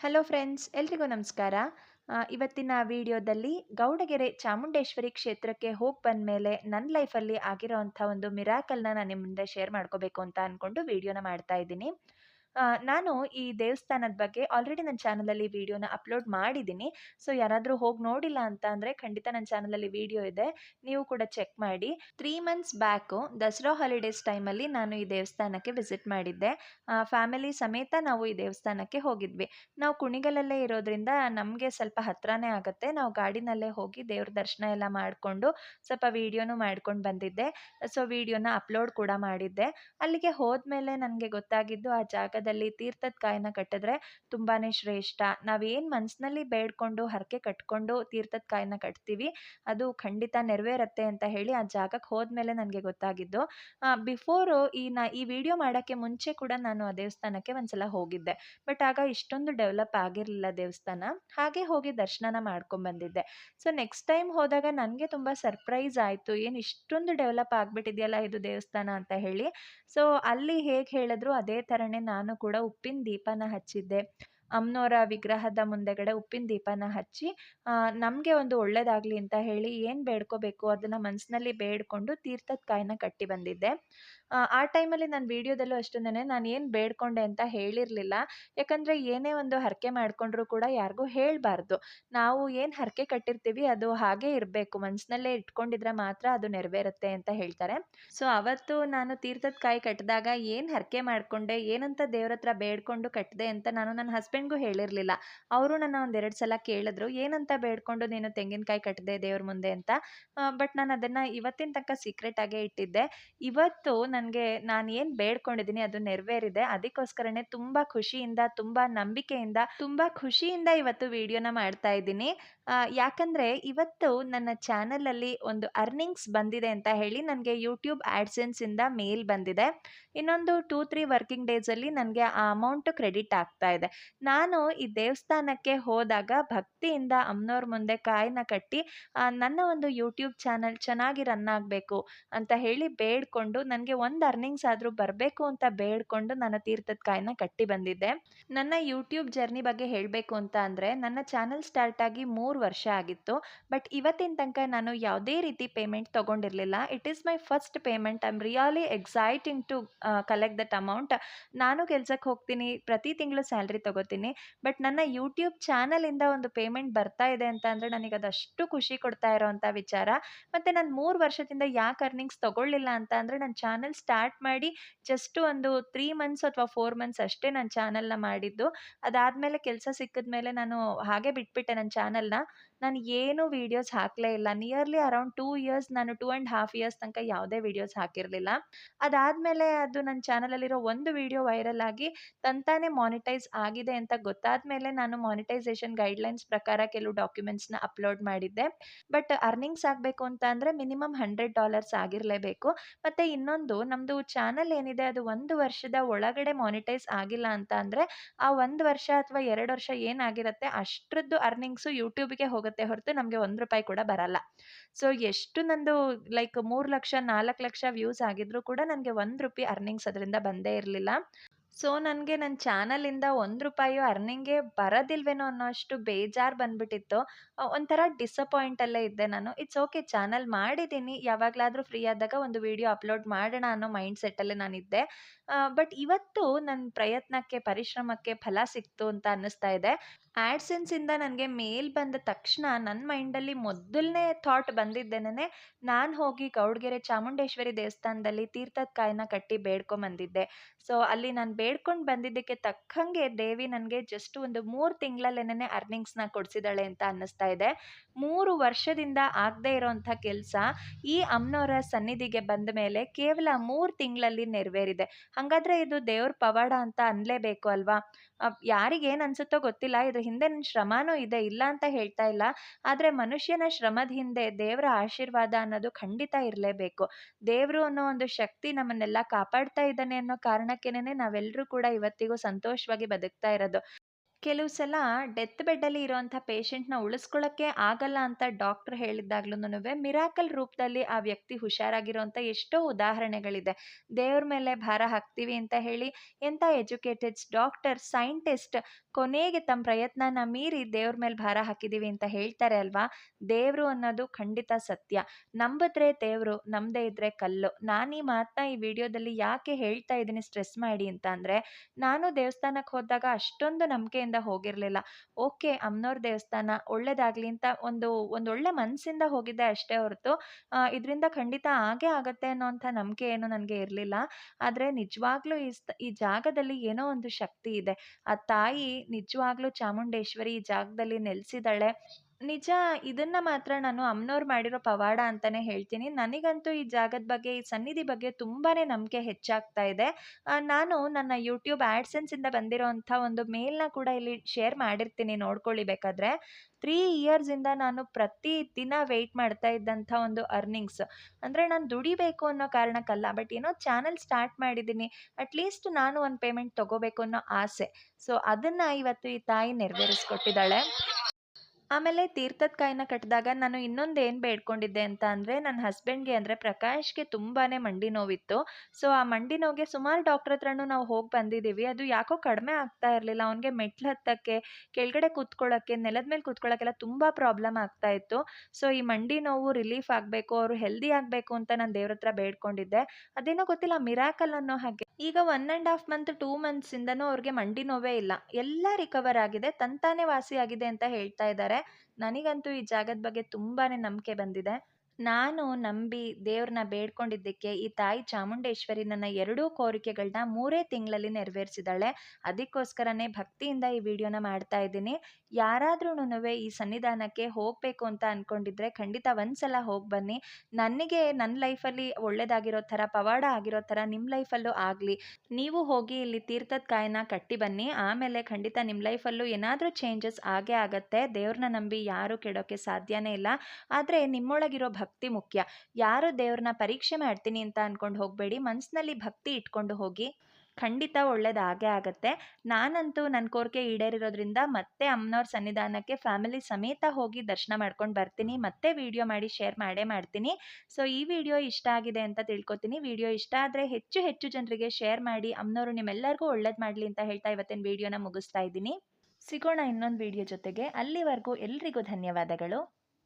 Hello friends ಎಲ್ರಿಗೂ ನಮಸ್ಕಾರ. ಇವತ್ತಿನ ವಿಡಿಯೋದಲ್ಲಿ ಗೌಡಗೆರೆ ಚಾಮುಂಡೇಶ್ವರಿ ಕ್ಷೇತ್ರಕ್ಕೆ ಹೋಗಿ ಬಂದ ಮೇಲೆ ನನ್ನ ಲೈಫಲ್ಲಿ ಆಗಿರೋವಂಥ ಒಂದು ಮಿರಾಕಲ್ನ ನಾನು ನಿಮ್ಮ ಮುಂದೆ ಶೇರ್ ಮಾಡ್ಕೋಬೇಕು ಅಂತ ಅಂದ್ಕೊಂಡು ವಿಡಿಯೋನ ಮಾಡ್ತಾ ಇದ್ದೀನಿ. ನಾನು ಈ ದೇವಸ್ಥಾನದ ಬಗ್ಗೆ ಆಲ್ರೆಡಿ ನನ್ನ ಚಾನಲಲ್ಲಿ ವಿಡಿಯೋನ ಅಪ್ಲೋಡ್ ಮಾಡಿದ್ದೀನಿ ಸೊ ಯಾರಾದರೂ ಹೋಗಿ ನೋಡಿಲ್ಲ ಅಂತ ಅಂದರೆ ಖಂಡಿತ ನನ್ನ ಚಾನಲಲ್ಲಿ ವಿಡಿಯೋ ಇದೆ. ನೀವು ಕೂಡ ಚೆಕ್ ಮಾಡಿ. Three months back Dasara holidays ಟೈಮಲ್ಲಿ ನಾನು ಈ ದೇವಸ್ಥಾನಕ್ಕೆ ವಿಸಿಟ್ ಮಾಡಿದ್ದೆ. ಫ್ಯಾಮಿಲಿ ಸಮೇತ ನಾವು ಈ ದೇವಸ್ಥಾನಕ್ಕೆ ಹೋಗಿದ್ವಿ. ನಾವು ಕುಣಿಗಲಲ್ಲೇ ಇರೋದ್ರಿಂದ ನಮಗೆ ಸ್ವಲ್ಪ ಹತ್ರನೇ ಆಗುತ್ತೆ. ನಾವು ಗಾಡಿನಲ್ಲೇ ಹೋಗಿ ದೇವ್ರ ದರ್ಶನ ಎಲ್ಲ ಮಾಡಿಕೊಂಡು ಸ್ವಲ್ಪ ವಿಡಿಯೋನು ಮಾಡ್ಕೊಂಡು ಬಂದಿದ್ದೆ. ಸೊ ವಿಡಿಯೋನ ಅಪ್ಲೋಡ್ ಕೂಡ ಮಾಡಿದ್ದೆ. ಅಲ್ಲಿಗೆ ಹೋದ್ಮೇಲೆ ನನಗೆ ಗೊತ್ತಾಗಿದ್ದು ಆ ಜಾಗದಲ್ಲಿ ತೀರ್ಥದ ಕಾಯನ್ನ ಕಟ್ಟಿದ್ರೆ ತುಂಬಾ ಶ್ರೇಷ್ಠ. ನಾವೇನು ಮನಸ್ಸಿನಲ್ಲಿ ಬೇಡ್ಕೊಂಡು ಹರಕೆ ಕಟ್ಕೊಂಡು ತೀರ್ಥದ ಕಾಯನ್ನ ಕಟ್ತೀವಿ, ಅದು ಖಂಡಿತ ನೆರವೇರತ್ತೆ ಅಂತ ಹೇಳಿ ಆ ಜಾಗಕ್ಕೆ ಹೋದ್ಮೇಲೆ ನನಗೆ ಗೊತ್ತಾಗಿದ್ದು. ಬಿಫೋರು ಈ ನಾ, ಈ ವಿಡಿಯೋ ಮಾಡೋಕ್ಕೆ ಮುಂಚೆ ಕೂಡ ನಾನು ಆ ದೇವಸ್ಥಾನಕ್ಕೆ ಒಂದ್ಸಲ ಹೋಗಿದ್ದೆ. ಬಟ್ ಆಗ ಇಷ್ಟೊಂದು ಡೆವಲಪ್ ಆಗಿರಲಿಲ್ಲ ದೇವಸ್ಥಾನ. ಹಾಗೆ ಹೋಗಿ ದರ್ಶನನ ಮಾಡ್ಕೊಂಬಂದಿದ್ದೆ ಸೊ, ನೆಕ್ಸ್ಟ್ ಟೈಮ್ ಹೋದಾಗ ನನಗೆ ತುಂಬ ಸರ್ಪ್ರೈಸ್ ಆಯಿತು. ಏನು ಇಷ್ಟೊಂದು ಡೆವಲಪ್ ಆಗಿಬಿಟ್ಟಿದೆಯಲ್ಲ ಇದು ದೇವಸ್ಥಾನ ಅಂತ ಹೇಳಿ. ಸೊ, ಅಲ್ಲಿ ಹೇಗೆ ಹೇಳಿದ್ರು ಅದೇ ಥರನೇ ನಾನು ಕೂಡ ಉಪ್ಪಿನ ದೀಪನ ಹಚ್ಚಿದ್ದೆ. ಅಮ್ಮನವರ ವಿಗ್ರಹದ ಮುಂದೆಗಡೆ ಉಪ್ಪಿನ ದೀಪನ ಹಚ್ಚಿ ನಮಗೆ ಒಂದು ಒಳ್ಳೆಯದಾಗಲಿ ಅಂತ ಹೇಳಿ ಏನು ಬೇಡ್ಕೋಬೇಕು ಅದನ್ನು ಮನಸ್ಸಿನಲ್ಲಿ ಬೇಡ್ಕೊಂಡು ತೀರ್ಥದ ಕಾಯನ್ನ ಕಟ್ಟಿ ಬಂದಿದ್ದೆ. ಆ, ಟೈಮಲ್ಲಿ ನಾನು ವಿಡಿಯೋದಲ್ಲೂ ಅಷ್ಟೊಂದೇ ನಾನು ಏನು ಬೇಡ್ಕೊಂಡೆ ಅಂತ ಹೇಳಿರಲಿಲ್ಲ. ಯಾಕಂದರೆ ಏನೇ ಒಂದು ಹರಕೆ ಮಾಡಿಕೊಂಡ್ರೂ ಕೂಡ ಯಾರಿಗೂ ಹೇಳಬಾರ್ದು. ನಾವು ಏನು ಹರಕೆ ಕಟ್ಟಿರ್ತೀವಿ ಅದು ಹಾಗೇ ಇರಬೇಕು. ಮನಸ್ಸಿನಲ್ಲೇ ಇಟ್ಕೊಂಡಿದ್ರೆ ಮಾತ್ರ ಅದು ನೆರವೇರುತ್ತೆ ಅಂತ ಹೇಳ್ತಾರೆ. ಸೊ ಅವತ್ತು ನಾನು ತೀರ್ಥದ ಕಾಯಿ ಕಟ್ಟಿದಾಗ ಏನು ಹರಕೆ ಮಾಡಿಕೊಂಡೆ ಏನಂತ ದೇವ್ರ ಹತ್ರ ಬೇಡ್ಕೊಂಡು ಕಟ್ಟಿದೆ ಅಂತ ನಾನು ನನ್ನ ಹಸ್ಬೆಂಡ್ಗೂ ಹೇಳಿರಲಿಲ್ಲ. ಅವರು ನನ್ನ ಒಂದೆರಡು ಸಲ ಕೇಳಿದ್ರು ಏನಂತ ಬೇಡ್ಕೊಂಡು ನೀನು ತೆಂಗಿನಕಾಯಿ ಕಟ್ಟಿದೆ ದೇವ್ರ ಮುಂದೆ? ಅಂತ. ಬಟ್ ನಾನು ಅದನ್ನು ಇವತ್ತಿನ ತನಕ ಸೀಕ್ರೆಟ್ ಆಗೇ ಇಟ್ಟಿದ್ದೆ. ಇವತ್ತು ನನಗೆ ನಾನು ಏನು ಬೇಡ್ಕೊಂಡಿದ್ದೀನಿ ಅದು ನೆರವೇರಿದೆ. ಅದಕ್ಕೋಸ್ಕರನೇ ತುಂಬ ಖುಷಿಯಿಂದ, ತುಂಬ ನಂಬಿಕೆಯಿಂದ, ತುಂಬ ಖುಷಿಯಿಂದ ಇವತ್ತು ವಿಡಿಯೋನ ಮಾಡ್ತಾ ಇದ್ದೀನಿ. ಯಾಕಂದರೆ ಇವತ್ತು ನನ್ನ ಚಾನಲಲ್ಲಿ ಒಂದು ಅರ್ನಿಂಗ್ಸ್ ಬಂದಿದೆ ಅಂತ ಹೇಳಿ ನನಗೆ ಯೂಟ್ಯೂಬ್ ಆ್ಯಡ್ಸೆನ್ಸಿಂದ ಮೇಲ್ ಬಂದಿದೆ. ಇನ್ನೊಂದು ಟೂ ತ್ರೀ ವರ್ಕಿಂಗ್ ಡೇಸಲ್ಲಿ ನನಗೆ ಆ ಅಮೌಂಟು ಕ್ರೆಡಿಟ್ ಆಗ್ತಾ ಇದೆ. ನಾನು ಈ ದೇವಸ್ಥಾನಕ್ಕೆ ಹೋದಾಗ ಭಕ್ತಿಯಿಂದ ಅಮ್ಮನವ್ರ ಮುಂದೆ ಕಾಯನ್ನ ಕಟ್ಟಿ ನನ್ನ ಒಂದು ಯೂಟ್ಯೂಬ್ ಚಾನಲ್ ಚೆನ್ನಾಗಿ ರನ್ ಆಗಬೇಕು ಅಂತ ಹೇಳಿ ಬೇಡ್ಕೊಂಡು ನನಗೆ ಒಂದು ಅರ್ನಿಂಗ್ಸ್ ಆದರೂ ಬರಬೇಕು ಅಂತ ಬೇಡ್ಕೊಂಡು ನನ್ನ ತೀರ್ಥದ ಕಾಯನ್ನ ಕಟ್ಟಿ ಬಂದಿದ್ದೆ. ನನ್ನ ಯೂಟ್ಯೂಬ್ ಜರ್ನಿ ಬಗ್ಗೆ ಹೇಳಬೇಕು ಅಂತ ಅಂದರೆ ನನ್ನ ಚಾನಲ್ ಸ್ಟಾರ್ಟ್ ಆಗಿ ಮೂರು ವರ್ಷ ಆಗಿತ್ತು. ಬಟ್ ಇವತ್ತಿನ ತನಕ ನಾನು ಯಾವುದೇ ರೀತಿ payment ತೊಗೊಂಡಿರಲಿಲ್ಲ. It is my first payment I am really exciting to collect that amount ನಾನು ಕೆಲ್ಸಕ್ಕೆ ಹೋಗ್ತೀನಿ, ಪ್ರತಿ ತಿಂಗಳು ಸ್ಯಾಲ್ರಿ ತೊಗೋತೀನಿ. ಬಟ್ ನನ್ನ ಯೂಟ್ಯೂಬ್ ಚಾನಲಿಂದ ಒಂದು ಪೇಮೆಂಟ್ ಬರ್ತಾ ಇದೆ ಅಂತ ಅಂದರೆ ನನಗೆ ಅದಷ್ಟು ಖುಷಿ ಕೊಡ್ತಾ ಇರೋವಂಥ ವಿಚಾರ. ಮತ್ತು ನಾನು ಮೂರು ವರ್ಷದಿಂದ ಯಾಕೆ ಅರ್ನಿಂಗ್ಸ್ ತೊಗೊಳ್ಳಿಲ್ಲ ಅಂತ ಅಂದರೆ ನನ್ನ ಚಾನಲ್ ಸ್ಟಾರ್ಟ್ ಮಾಡಿ ಜಸ್ಟ್ ಒಂದು ತ್ರೀ ಮಂತ್ಸ್ ಅಥವಾ ಫೋರ್ ಮಂತ್ಸ್ ಅಷ್ಟೇ ನಾನು ಚಾನಲ್ನ ಮಾಡಿದ್ದು. ಅದಾದಮೇಲೆ ಕೆಲಸ ಸಿಕ್ಕಿದ ಮೇಲೆ ನಾನು ಹಾಗೆ ಬಿಟ್ಬಿಟ್ಟೆ ನನ್ನ ಚಾನಲ್ನ ನಾನು ಏನು ವಿಡಿಯೋಸ್ ಹಾಕಲೇ ಇಲ್ಲ. ನಿಯರ್ಲಿ ಅರೌಂಡ್ ಟೂ ಇಯರ್ಸ್ ನಾನು ಟೂ ಆ್ಯಂಡ್ ಹಾಫ್ ಇಯರ್ಸ್ ತನಕ ಯಾವುದೇ ವೀಡಿಯೋಸ್ ಹಾಕಿರಲಿಲ್ಲ. ಅದಾದಮೇಲೆ ಅದು ನನ್ನ ಚಾನಲಲ್ಲಿರೋ ಒಂದು ವಿಡಿಯೋ ವೈರಲ್ ಆಗಿ ತಂತಾನೆ ಮಾನಿಟೈಸ್ ಆಗಿದೆ ಅಂತ ಗೊತ್ತಾದ ಮೇಲೆ ನಾನು ಮಾನಿಟೈಸೇಷನ್ ಗೈಡ್ಲೈನ್ಸ್ ಪ್ರಕಾರ ಕೆಲವು ಡಾಕ್ಯುಮೆಂಟ್ಸ್ನ ಅಪ್ಲೋಡ್ ಮಾಡಿದ್ದೆ. ಬಟ್ ಅರ್ನಿಂಗ್ಸ್ ಆಗಬೇಕು ಅಂತ ಅಂದರೆ ಮಿನಿಮಮ್ ಹಂಡ್ರೆಡ್ ಡಾಲರ್ಸ್ ಆಗಿರಲೇಬೇಕು. ಮತ್ತು ಇನ್ನೊಂದು ನಮ್ಮದು ಚಾನಲ್ ಏನಿದೆ ಅದು ಒಂದು ವರ್ಷದ ಒಳಗಡೆ ಮಾನಿಟೈಸ್ ಆಗಿಲ್ಲ ಅಂತ ಅಂದರೆ ಆ ಒಂದು ವರ್ಷ ಅಥವಾ ಎರಡು ವರ್ಷ ಏನಾಗಿರುತ್ತೆ ಅಷ್ಟರದ್ದು ಅರ್ನಿಂಗ್ಸು ಯೂಟ್ಯೂಬಿಗೆ ಹೋಗುತ್ತೆ. ಹೊರತು ನಮಗೆ ಒಂದು ರೂಪಾಯಿ ಕೂಡ ಬರಲ್ಲ. ಸೊ ಎಷ್ಟು ನಂದು ಲೈಕ್ ಮೂರು ಲಕ್ಷ, ನಾಲ್ಕು ಲಕ್ಷ ವ್ಯೂಸ್ ಆಗಿದ್ರು ಕೂಡ ನನಗೆ ಒಂದು ರೂಪಾಯಿ ಅರ್ನಿಂಗ್ಸ್ ಅದರಿಂದ ಬಂದೇ ಇರಲಿಲ್ಲ. ಸೊ ನನಗೆ ನನ್ನ ಚಾನಲಿಂದ ಒಂದು ರೂಪಾಯಿಯು ಅರ್ನಿಂಗೇ ಬರೋದಿಲ್ವೇನೋ ಅನ್ನೋ ಅಷ್ಟು ಬೇಜಾರು ಬಂದ್ಬಿಟ್ಟಿತ್ತು. ಒಂಥರ ಡಿಸಪಾಯಿಂಟಲ್ಲೇ ಇದ್ದೆ ನಾನು. ಇಟ್ಸ್ ಓಕೆ ಚಾನಲ್ ಮಾಡಿದ್ದೀನಿ ಯಾವಾಗಲಾದರೂ ಫ್ರೀ ಆದಾಗ ಒಂದು ವಿಡಿಯೋ ಅಪ್ಲೋಡ್ ಮಾಡೋಣ ಅನ್ನೋ ಮೈಂಡ್ ಸೆಟ್ಟಲ್ಲೇ ನಾನಿದ್ದೆ. ಬಟ್ ಇವತ್ತು ನನ್ನ ಪ್ರಯತ್ನಕ್ಕೆ, ಪರಿಶ್ರಮಕ್ಕೆ ಫಲ ಸಿಕ್ತು ಅಂತ ಅನ್ನಿಸ್ತಾ ಇದೆ. ಆ್ಯಡ್ಸೆನ್ಸಿಂದ ನನಗೆ ಮೇಲ್ ಬಂದ ತಕ್ಷಣ ನನ್ನ ಮೈಂಡಲ್ಲಿ ಮೊದಲನೇ ಥಾಟ್ ಬಂದಿದ್ದೇನೆ ನಾನು ಹೋಗಿ ಗೌಡ್ಗೆರೆ ಚಾಮುಂಡೇಶ್ವರಿ ದೇವಸ್ಥಾನದಲ್ಲಿ ತೀರ್ಥದ ಕಾಯನ್ನ ಕಟ್ಟಿ ಬೇಡ್ಕೊಂಬಂದಿದ್ದೆ ಸೊ, ಅಲ್ಲಿ ನಾನು ಬೇಡ್ಕೊಂಡು ಬಂದಿದ್ದಕ್ಕೆ ತಕ್ಕಂಗೆ ದೇವಿ ನನಗೆ ಜಸ್ಟ್ ಒಂದು ಮೂರು ತಿಂಗಳಲ್ಲೇನೆ ಅರ್ನಿಂಗ್ಸ್ನ ಕೊಡಿಸಿದಾಳೆ ಅಂತ ಅನ್ನಿಸ್ತಾ ಇದೆ. ಮೂರು ವರ್ಷದಿಂದ ಆಗದೆ ಇರೋವಂಥ ಕೆಲಸ ಈ ಅಮ್ಮನವರ ಸನ್ನಿಧಿಗೆ ಬಂದ ಮೇಲೆ ಕೇವಲ ಮೂರು ತಿಂಗಳಲ್ಲಿ ನೆರವೇರಿದೆ. ಹಾಗಾದ್ರೆ ಇದು ದೇವ್ರ ಪವಾಡ ಅಂತ ಅನ್ಲೇಬೇಕು ಅಲ್ವಾ? ಯಾರಿಗೇನು ಅನ್ಸುತ್ತೋ ಗೊತ್ತಿಲ್ಲ, ಇದ್ರ ಹಿಂದೆ ನನ್ನ ಶ್ರಮನೂ ಇದೆ, ಇಲ್ಲ ಅಂತ ಹೇಳ್ತಾ ಇಲ್ಲ. ಆದರೆ ಮನುಷ್ಯನ ಶ್ರಮದ ಹಿಂದೆ ದೇವರ ಆಶೀರ್ವಾದ ಅನ್ನೋದು ಖಂಡಿತ ಇರಲೇಬೇಕು. ದೇವರು ಅನ್ನೋ ಒಂದು ಶಕ್ತಿ ನಮ್ಮನ್ನೆಲ್ಲ ಕಾಪಾಡ್ತಾ ಇದ್ದಾನೆ ಅನ್ನೋ ಕಾರಣಕ್ಕೇನೆ ನಾವೆಲ್ಲರೂ ಕೂಡ ಇವತ್ತಿಗೂ ಸಂತೋಷವಾಗಿ ಬದುಕ್ತಾ ಇರೋದು. ಕೆಲವು ಸಲ ಡೆತ್ ಬೆಡ್ಡಲ್ಲಿ ಪೇಷಂಟ್ ಪೇಷಂಟ್‌ನ ಉಳಿಸ್ಕೊಳ್ಳೋಕ್ಕೆ ಆಗಲ್ಲ ಅಂತ ಡಾಕ್ಟರ್ ಹೇಳಿದ್ದಾಗ್ಲೂ ಮಿರಾಕಲ್ ರೂಪದಲ್ಲಿ ಆ ವ್ಯಕ್ತಿ ಹುಷಾರಾಗಿರೋವಂಥ ಎಷ್ಟೋ ಉದಾಹರಣೆಗಳಿದೆ. ದೇವ್ರ ಮೇಲೆ ಭಾರ ಹಾಕ್ತೀವಿ ಅಂತ ಹೇಳಿ ಎಂಥ ಎಜುಕೇಟೆಡ್ಸ್, ಡಾಕ್ಟರ್, ಸೈಂಟಿಸ್ಟ್ ಕೊನೆಗೆ ತಮ್ಮ ಪ್ರಯತ್ನನ ಮೀರಿ ದೇವ್ರ ಮೇಲೆ ಭಾರ ಹಾಕಿದೀವಿ ಅಂತ ಹೇಳ್ತಾರೆ ಅಲ್ವಾ? ದೇವರು ಅನ್ನೋದು ಖಂಡಿತ ಸತ್ಯ. ನಂಬಿದ್ರೆ ದೇವರು ನಂಬದೇ ಇದ್ರೆ ಕಲ್ಲು. ನಾನೀ ಮಾತನ್ನ ಈ ವಿಡಿಯೋದಲ್ಲಿ ಯಾಕೆ ಹೇಳ್ತಾ ಇದ್ದೀನಿ ಸ್ಟ್ರೆಸ್ ಮಾಡಿ ಅಂತ ಅಂದರೆ ನಾನು ದೇವಸ್ಥಾನಕ್ಕೆ ಹೋದಾಗ ಅಷ್ಟೊಂದು ನಂಬಿಕೆಯಿಂದ ಹೋಗಿರಲಿಲ್ಲ ಓಕೆ ಅಮ್ನೋರ್ ದೇವಸ್ಥಾನ ಒಳ್ಳೇದಾಗಲಿ ಅಂತ ಒಂದು ಒಂದೊಳ್ಳೆ ಮನಸ್ಸಿಂದ ಹೋಗಿದ್ದೆ ಅಷ್ಟೇ ಹೊರತು ಇದರಿಂದ ಖಂಡಿತ ಆಗೇ ಆಗತ್ತೆ ಅನ್ನೋಂಥ ನಂಬಿಕೆ ಏನು ನನಗೆ ಇರಲಿಲ್ಲ. ಆದ್ರೆ ನಿಜವಾಗ್ಲೂ ಈ ಈ ಜಾಗದಲ್ಲಿ ಏನೋ ಒಂದು ಶಕ್ತಿ ಇದೆ. ಆ ತಾಯಿ ನಿಜವಾಗ್ಲೂ ಚಾಮುಂಡೇಶ್ವರಿ ಈ ಜಾಗದಲ್ಲಿ ನೆಲೆಸಿದಾಳೆ. ನಿಜ ಇದನ್ನ ಮಾತ್ರ ನಾನು ಅಮ್ಮನವ್ರು ಮಾಡಿರೋ ಪವಾಡ ಅಂತಾನೆ ಹೇಳ್ತೀನಿ. ನನಗಂತೂ ಈ ಜಾಗದ ಬಗ್ಗೆ, ಈ ಸನ್ನಿಧಿ ಬಗ್ಗೆ ತುಂಬಾನೇ ನಂಬಿಕೆ ಹೆಚ್ಚಾಗ್ತಾ ಇದೆ. ನಾನು ನನ್ನ ಯೂಟ್ಯೂಬ್ ಆಡ್ಸೆನ್ಸಿಂದ ಬಂದಿರೋಂಥ ಒಂದು ಮೇಲ್‌ನ ಕೂಡ ಇಲ್ಲಿ ಶೇರ್ ಮಾಡಿರ್ತೀನಿ ನೋಡ್ಕೊಳ್ಳಿ ಬೇಕಾದ್ರೆ. 3 ಇಯರ್ಸಿಂದ ನಾನು ಪ್ರತಿ ದಿನ ವೆಯ್ಟ್ ಮಾಡ್ತಾ ಇದ್ದಂಥ ಒಂದು ಅರ್ನಿಂಗ್ಸ್. ಅಂದ್ರೆ ನಾನು ದುಡಿಬೇಕು ಅನ್ನೋ ಕಾರಣಕ್ಕಲ್ಲ. ಬಟ್ ಏನೋ ಚಾನೆಲ್ ಸ್ಟಾರ್ಟ್ ಮಾಡಿದ್ದೀನಿ. ಅಟ್‌ಲೀಸ್ಟ್ ನಾನು ಒಂದು ಪೇಮೆಂಟ್ ತಗೋಬೇಕು ಅನ್ನೋ ಆಸೆ. ಸೊ ಅದನ್ನ ಇವತ್ತು ಈ ತಾಯಿ ನೆರವೇರಿಸ್ಕೊಟ್ಟಿದ್ದಾಳೆ. ಆಮೇಲೆ ತೀರ್ಥದ ಕಾಯಿನ ಕಟ್ಟಿದಾಗ ನಾನು ಇನ್ನೊಂದು ಏನು ಬೇಡ್ಕೊಂಡಿದ್ದೆ ಅಂತ ಅಂದರೆ ನನ್ನ ಹಸ್ಬೆಂಡ್‌ಗೆ ಅಂದ್ರೆ ಪ್ರಕಾಶ್‌ಗೆ ತುಂಬಾನೇ ಮಂಡಿ ನೋವಿತ್ತು. ಸೊ ಆ ಮಂಡಿ ನೋವಿಗೆ ಸುಮಾರು ಡಾಕ್ಟರ್ ಹತ್ರನೂ ನಾವು ಹೋಗಿ ಬಂದಿದ್ದೀವಿ. ಅದು ಯಾಕೋ ಕಡಿಮೆ ಆಗ್ತಾ ಇರಲಿಲ್ಲ ಅವನಿಗೆ ಮೆಟ್ಲು ಹತ್ತಕ್ಕೆ, ಕೆಳಗಡೆ ಕೂತ್ಕೊಳ್ಳೋಕ್ಕೆ, ನೆಲದ ಮೇಲೆ ಕೂತ್ಕೊಳ್ಳೋಕ್ಕೆಲ್ಲ ತುಂಬಾ ಪ್ರಾಬ್ಲಮ್ ಆಗ್ತಾ ಇತ್ತು. ಸೊ ಈ ಮಂಡಿ ನೋವು ರಿಲೀಫ್ ಆಗಬೇಕು ಅವ್ರು ಹೆಲ್ದಿ ಆಗಬೇಕು ಅಂತ ನಾನು ದೇವ್ರ ಹತ್ರ ಬೇಡ್ಕೊಂಡಿದ್ದೆ. ಅದೇನೋ ಗೊತ್ತಿಲ್ಲ ಮಿರಾಕಲ್ ಅನ್ನೋ ಹಾಗೆ ಈಗ one and half month, two ಮಂತ್ಸಿಂದನೂ ಅವ್ರಿಗೆ ಮಂಡಿ ನೋವೇ ಇಲ್ಲ. ಎಲ್ಲ ರಿಕವರ್ ಆಗಿದೆ. ತಂತಾನೇ ವಾಸಿಯಾಗಿದೆ ಅಂತ ಹೇಳ್ತಾ ಇದ್ದಾರೆ. ನನಗಂತೂ ಈ ಜಾಗದ ಬಗ್ಗೆ ತುಂಬಾನೇ ನಂಬಿಕೆ ಬಂದಿದೆ. ನಾನು ನಂಬಿ ದೇವ್ರನ್ನ ಬೇಡ್ಕೊಂಡಿದ್ದಕ್ಕೆ ಈ ತಾಯಿ ಚಾಮುಂಡೇಶ್ವರಿ ನನ್ನ ಎರಡೂ ಕೋರಿಕೆಗಳನ್ನ ಮೂರೇ ತಿಂಗಳಲ್ಲಿ ನೆರವೇರಿಸಿದಾಳೆ. ಅದಕ್ಕೋಸ್ಕರನೇ ಭಕ್ತಿಯಿಂದ ಈ ವಿಡಿಯೋನ ಮಾಡ್ತಾ ಇದ್ದೀನಿ. ಯಾರಾದ್ರೂ ಈ ಸನ್ನಿಧಾನಕ್ಕೆ ಹೋಗಬೇಕು ಅಂತ ಅನ್ಕೊಂಡಿದ್ರೆ ಖಂಡಿತ ಒಂದ್ಸಲ ಹೋಗಿ ಬನ್ನಿ. ನನಗೆ ನನ್ನ ಲೈಫಲ್ಲಿ ಒಳ್ಳೇದಾಗಿರೋ ಥರ, ಪವಾಡ ಆಗಿರೋ ಥರ ನಿಮ್ಮ ಲೈಫಲ್ಲೂ ಆಗಲಿ ನೀವು ಹೋಗಿ ಇಲ್ಲಿ ತೀರ್ಥದ ಕಾಯನ್ನ ಕಟ್ಟಿ ಬನ್ನಿ. ಆಮೇಲೆ ಖಂಡಿತ ನಿಮ್ಮ ಲೈಫಲ್ಲೂ ಏನಾದರೂ ಚೇಂಜಸ್ ಆಗೇ ಆಗತ್ತೆ. ದೇವ್ರನ್ನ ನಂಬಿ ಯಾರೂ ಕೆಡೋಕ್ಕೆ ಸಾಧ್ಯನೇ ಇಲ್ಲ. ಆದರೆ ನಿಮ್ಮೊಳಗಿರೋ ಭಕ್ತಿ ಮುಖ್ಯ. ಯಾರು ದೇವ್ರನ್ನ ಪರೀಕ್ಷೆ ಮಾಡ್ತೀನಿ ಅಂತ ಅನ್ಕೊಂಡು ಹೋಗಬೇಡಿ ಮನಸ್ಸಿನಲ್ಲಿ ಭಕ್ತಿ ಇಟ್ಕೊಂಡು ಹೋಗಿ. ಖಂಡಿತ ಒಳ್ಳೇದು ಆಗೇ ಆಗತ್ತೆ. ನಾನಂತೂ ನನ್ನ ಕೋರಿಕೆ ಈಡೇರಿರೋದ್ರಿಂದ ಮತ್ತೆ ಅಮ್ಮನವ್ರ ಸನ್ನಿಧಾನಕ್ಕೆ ಫ್ಯಾಮಿಲಿ ಸಮೇತ ಹೋಗಿ ದರ್ಶನ ಮಾಡ್ಕೊಂಡು ಬರ್ತೀನಿ. ಮತ್ತೆ ವಿಡಿಯೋ ಮಾಡಿ ಶೇರ್ ಮಾಡೇ ಮಾಡ್ತೀನಿ. ಸೊ, ಈ ವಿಡಿಯೋ ಇಷ್ಟ ಆಗಿದೆ ಅಂತ ತಿಳ್ಕೊತೀನಿ. ವಿಡಿಯೋ ಇಷ್ಟ ಆದರೆ ಹೆಚ್ಚು ಹೆಚ್ಚು ಜನರಿಗೆ ಶೇರ್ ಮಾಡಿ. ಅಮ್ಮನವರು ನಿಮ್ಮೆಲ್ಲರಿಗೂ ಒಳ್ಳೇದು ಮಾಡಲಿ ಅಂತ ಹೇಳ್ತಾ ಇವತ್ತಿನ ವಿಡಿಯೋನ ಮುಗಿಸ್ತಾ ಇದ್ದೀನಿ. ಸಿಗೋಣ ಇನ್ನೊಂದು ವಿಡಿಯೋ ಜೊತೆಗೆ. ಅಲ್ಲಿವರೆಗೂ ಎಲ್ರಿಗೂ ಧನ್ಯವಾದಗಳು.